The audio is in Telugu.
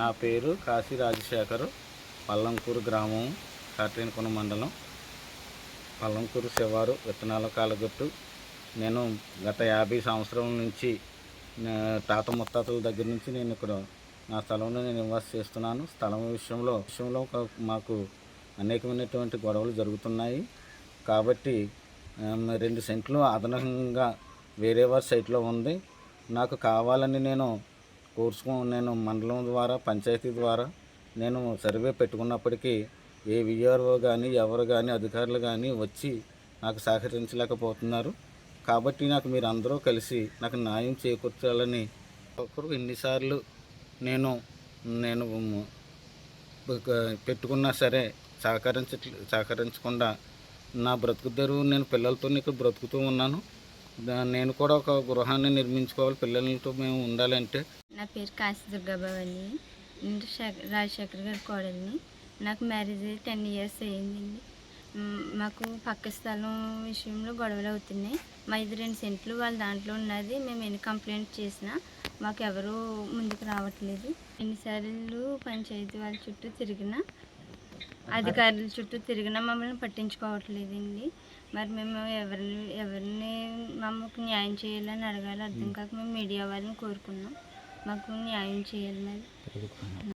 నా పేరు కాశీ రాజశేఖరు పల్లంకూరు గ్రామం కాట్రేనికొండ మండలం. పల్లంకూరు శివారు విత్తనాల కాలగట్టు. నేను గత యాభై సంవత్సరం నుంచి తాత ముత్తాతల దగ్గర నుంచి నేను ఇక్కడ నా స్థలంలో నేను నివాసం చేస్తున్నాను. స్థలం విషయంలో విషయంలో మాకు అనేకమైనటువంటి గొడవలు జరుగుతున్నాయి. కాబట్టి రెండు సెంట్లు అదనంగా వేరే వారి సైట్లో ఉంది. నాకు కావాలని నేను కోర్సుకో నేను మండలం ద్వారా పంచాయతీ ద్వారా నేను సర్వే పెట్టుకున్నప్పటికీ ఏ విఆర్ఓ కానీ ఎవరు కానీ అధికారులు కానీ వచ్చి నాకు సహకరించలేకపోతున్నారు. కాబట్టి నాకు మీరు అందరూ కలిసి నాకు న్యాయం చేకూర్చాలని ఒకరు ఎన్నిసార్లు నేను నేను పెట్టుకున్నా సరే సహకరించ సహకరించకుండా నా బ్రతుకు తెరువు నేను పిల్లలతో ఇక్కడ బ్రతుకుతూ ఉన్నాను. నేను కూడా ఒక గృహాన్ని నిర్మించుకోవాలి పిల్లలతో మేము ఉండాలంటే నా పేరు కాశీ దుర్గాబాబు నేను రాజశేఖర్ గారి కోడల్ని. నాకు మ్యారేజ్ అయ్యి టెన్ ఇయర్స్ అయ్యిందండి. మాకు పక్క స్థలం విషయంలో గొడవలు అవుతున్నాయి. మా ఇది రెండు సెంట్లు వాళ్ళ దాంట్లో ఉన్నది. మేము ఎన్ని కంప్లైంట్ చేసినా మాకు ఎవరు ముందుకు రావట్లేదు. ఎన్నిసార్లు పంచాయతీ వాళ్ళ చుట్టూ తిరిగినా అధికారుల చుట్టూ తిరిగినా మమ్మల్ని పట్టించుకోవట్లేదండి. మరి మేము ఎవరిని ఎవరిని మమ్మల్ని న్యాయం చేయాలని అడగాలి అర్థం కాక మేము మీడియా వాళ్ళని కోరుకున్నాం. మాకు న్యాయం చేయాలి మరి.